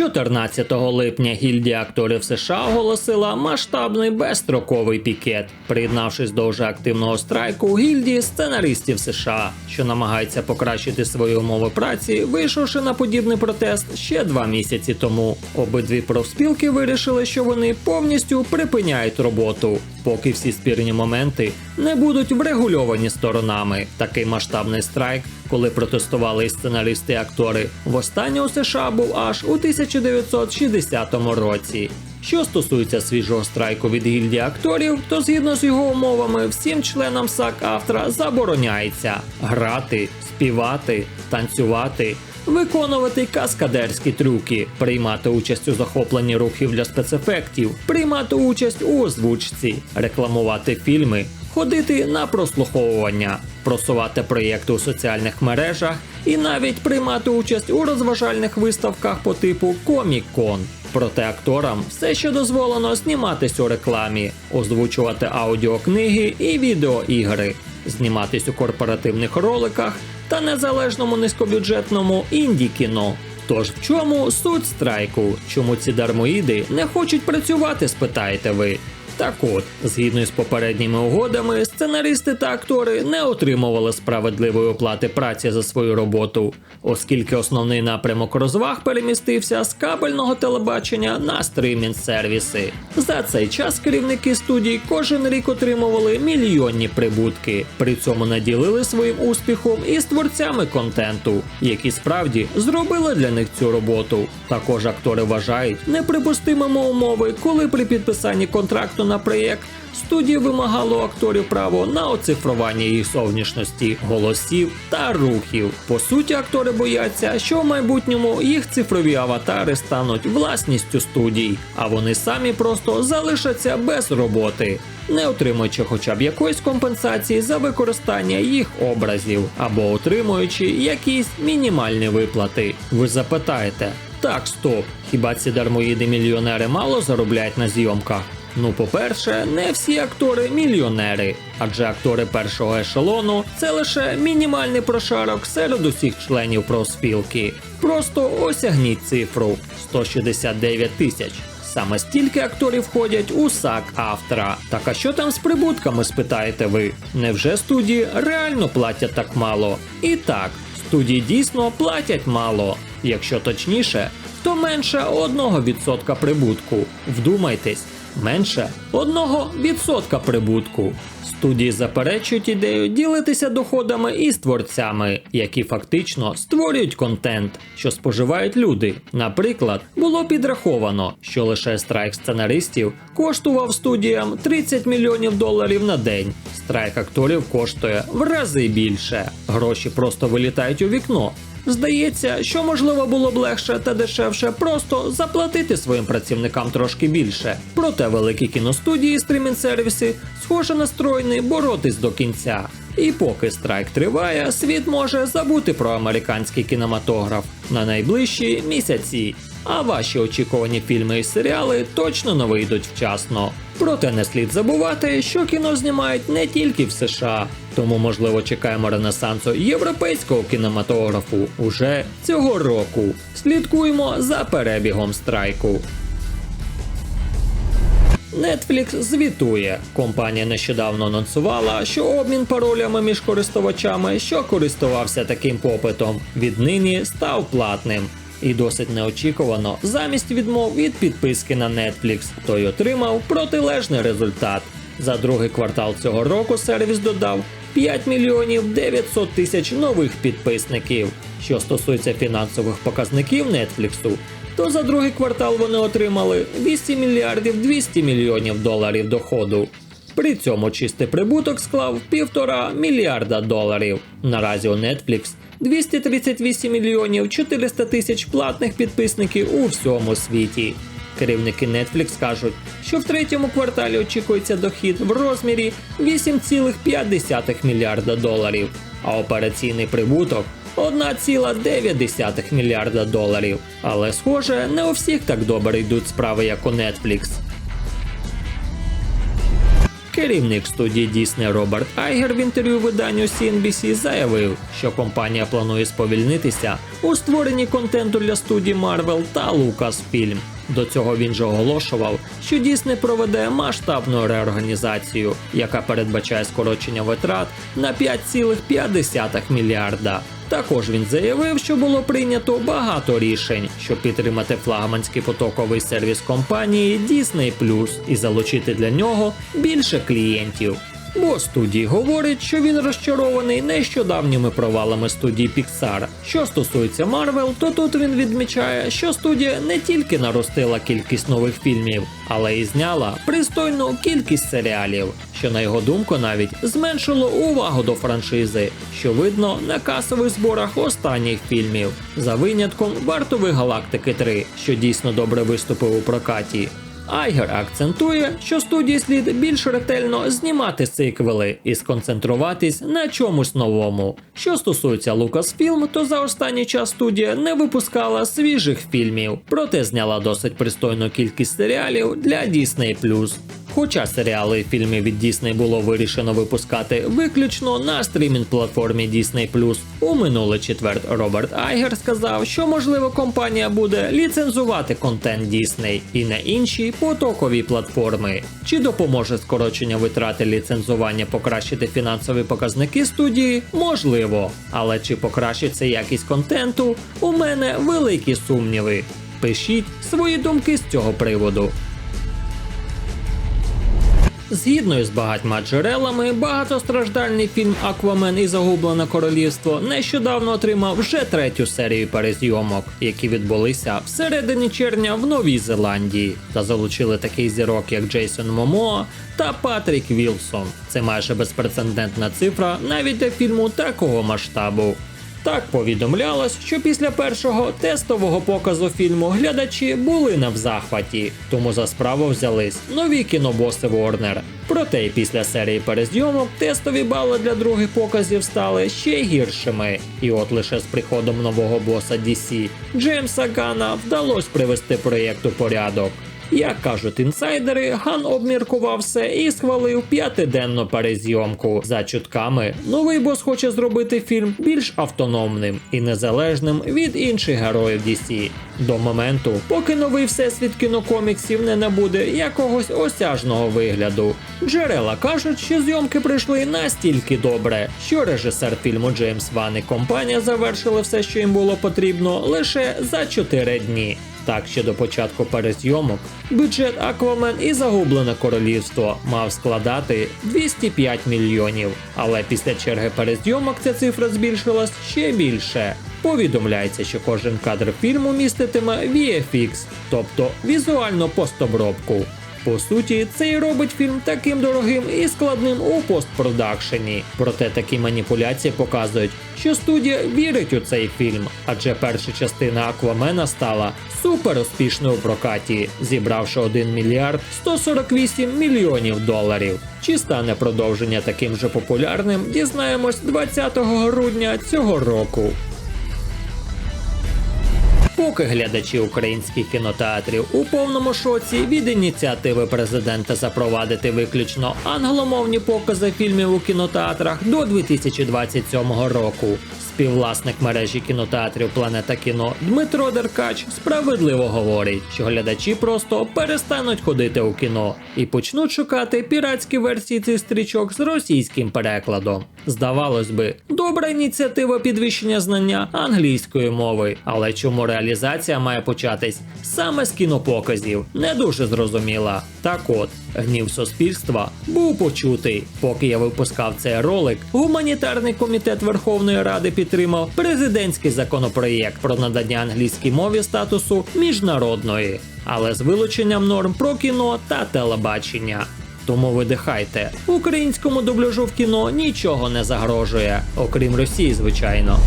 14 липня гільдія акторів США оголосила масштабний безстроковий пікет, приєднавшись до вже активного страйку у гільдії сценаристів США, що намагається покращити свої умови праці, вийшовши на подібний протест ще два місяці тому. Обидві профспілки вирішили, що вони повністю припиняють роботу, поки всі спірні моменти не будуть врегульовані сторонами. Такий масштабний страйк, коли протестували і сценаристи і актори, востаннє у США був аж у 1960 році. Що стосується свіжого страйку від гільдії акторів, то згідно з його умовами, всім членам САК автора забороняється грати, співати, танцювати, виконувати каскадерські трюки, приймати участь у захопленні рухів для спецефектів, приймати участь у озвучці, рекламувати фільми, ходити на прослуховування, просувати проєкти у соціальних мережах і навіть приймати участь у розважальних виставках по типу Комік-Кон. Проте акторам все ще дозволено зніматись у рекламі, озвучувати аудіокниги і відеоігри, зніматись у корпоративних роликах та незалежному низькобюджетному інді-кіно. Тож в чому суть страйку? Чому ці дармоїди не хочуть працювати, спитаєте ви? Так от, згідно з попередніми угодами, сценаристи та актори не отримували справедливої оплати праці за свою роботу, оскільки основний напрямок розваг перемістився з кабельного телебачення на стримінг сервіси. За цей час керівники студій кожен рік отримували мільйонні прибутки. При цьому наділили своїм успіхом і з творцями контенту, які справді зробили для них цю роботу. Також актори вважають неприпустимими умови, коли при підписанні контракту на проєкт студії вимагало у акторів право на оцифрування їх зовнішності, голосів та рухів. По суті, актори бояться, що в майбутньому їх цифрові аватари стануть власністю студій, а вони самі просто залишаться без роботи. Не отримуючи хоча б якоїсь компенсації за використання їх образів або отримуючи якісь мінімальні виплати. Ви запитаєте, так, стоп, хіба ці дармоїди мільйонери мало заробляють на зйомках? Ну, по-перше, не всі актори мільйонери, адже актори першого ешелону це лише мінімальний прошарок серед усіх членів профспілки. Просто осягніть цифру 169 тисяч. Саме стільки акторів входять у САК автора. Так а що там з прибутками, спитаєте ви? Невже студії реально платять так мало? І так, студії дійсно платять мало. Якщо точніше, то менше 1% прибутку. Вдумайтесь, менше 1% прибутку. Студії заперечують ідею ділитися доходами із творцями, які фактично створюють контент, що споживають люди. Наприклад, було підраховано, що лише страйк сценаристів коштував студіям 30 мільйонів доларів на день. Страйк акторів коштує в рази більше. Гроші просто вилітають у вікно. Здається, що можливо було б легше та дешевше просто заплатити своїм працівникам трошки більше. Проте великі кіностудії і стрімінг-сервіси схоже настроєні боротись до кінця. І поки страйк триває, світ може забути про американський кінематограф на найближчі місяці. А ваші очікувані фільми і серіали точно не вийдуть вчасно. Проте не слід забувати, що кіно знімають не тільки в США, тому можливо чекаємо ренесансу європейського кінематографу уже цього року. Слідкуємо за перебігом страйку. Netflix звітує. Компанія нещодавно анонсувала, що обмін паролями між користувачами, що користувався таким попитом, віднині став платним. І досить неочікувано, замість відмов від підписки на Netflix, той отримав протилежний результат. За другий квартал цього року сервіс додав 5 мільйонів 900 тисяч нових підписників. Що стосується фінансових показників Netflix, то за другий квартал вони отримали 8 мільярдів 200 мільйонів доларів доходу. При цьому чистий прибуток склав півтора мільярда доларів. Наразі у Netflix 238 мільйонів 400 тисяч платних підписників у всьому світі. Керівники Netflix кажуть, що в третьому кварталі очікується дохід в розмірі 8,5 мільярда доларів, а операційний прибуток 1,9 мільярда доларів. Але схоже, не у всіх так добре йдуть справи, як у Netflix. Керівник студії Disney Роберт Айгер в інтерв'ю виданню CNBC заявив, що компанія планує сповільнитися у створенні контенту для студії Marvel та Lucasfilm. До цього він же оголошував, що Disney проведе масштабну реорганізацію, яка передбачає скорочення витрат на 5,5 мільярда. Також він заявив, що було прийнято багато рішень, щоб підтримати флагманський потоковий сервіс компанії Disney і залучити для нього більше клієнтів. Бо студії говорить, що він розчарований нещодавніми провалами студії Pixar. Що стосується Marvel, то тут він відмічає, що студія не тільки наростила кількість нових фільмів, але й зняла пристойну кількість серіалів, що на його думку навіть зменшило увагу до франшизи, що видно на касових зборах останніх фільмів, за винятком вартових галактики 3, що дійсно добре виступив у прокаті. Айгер акцентує, що студії слід більш ретельно знімати сиквели і сконцентруватись на чомусь новому. Що стосується Lucasfilm, то за останній час студія не випускала свіжих фільмів, проте зняла досить пристойну кількість серіалів для Disney+. Хоча серіали і фільми від Disney було вирішено випускати виключно на стрімінг платформі Disney+, у минулий четвер Роберт Айгер сказав, що можливо компанія буде ліцензувати контент Disney і на інші потокові платформи. Чи допоможе скорочення витрати ліцензування покращити фінансові показники студії? Можливо, але чи покращиться якість контенту? У мене великі сумніви. Пишіть свої думки з цього приводу. Згідно із багатьма джерелами, багатостраждальний фільм Аквамен і Загублене королівство нещодавно отримав вже третю серію перезйомок, які відбулися всередині червня в Новій Зеландії, та залучили таких зірок, як Джейсон Момоа та Патрік Вілсон. Це майже безпрецедентна цифра навіть для фільму такого масштабу. Так повідомлялось, що після першого тестового показу фільму глядачі були не в захваті, тому за справу взялись нові кінобоси Warner. Проте й після серії перезйомок тестові бали для других показів стали ще гіршими. І от лише з приходом нового боса DC Джеймса Гана вдалося привести проєкт у порядок. Як кажуть інсайдери, Ган обміркував все і схвалив п'ятиденну перезйомку. За чутками, новий бос хоче зробити фільм більш автономним і незалежним від інших героїв DC. До моменту, поки новий всесвіт кінокоміксів не набуде якогось осяжного вигляду. Джерела кажуть, що зйомки прийшли настільки добре, що режисер фільму Джеймс Ван і компанія завершили все, що їм було потрібно, лише за 4 дні. Так що до початку перезйомок бюджет Аквамен і Загублене королівство мав складати 205 мільйонів. Але після черги перезйомок ця цифра збільшилась ще більше. Повідомляється, що кожен кадр фільму міститиме VFX, тобто візуальну постобробку. По суті, це і робить фільм таким дорогим і складним у постпродакшені. Проте такі маніпуляції показують, що студія вірить у цей фільм, адже перша частина Аквамена стала супер успішною у прокаті, зібравши 1 мільярд 148 мільйонів доларів. Чи стане продовження таким же популярним, дізнаємось 20 грудня цього року. Поки глядачі українських кінотеатрів у повному шоці від ініціативи президента запровадити виключно англомовні покази фільмів у кінотеатрах до 2027 року. Співвласник мережі кінотеатрів Планета кіно Дмитро Деркач справедливо говорить, що глядачі просто перестануть ходити у кіно і почнуть шукати піратські версії цих стрічок з російським перекладом. Здавалось би, добра ініціатива підвищення знання англійської мови, але чому реалізація має початись саме з кінопоказів, не дуже зрозуміла. Так от, гнів суспільства був почутий. Поки я випускав цей ролик, гуманітарний комітет Верховної Ради підтримав президентський законопроєкт про надання англійській мові статусу міжнародної, але з вилученням норм про кіно та телебачення. Тому видихайте, українському дубляжу в кіно нічого не загрожує, окрім Росії, звичайно.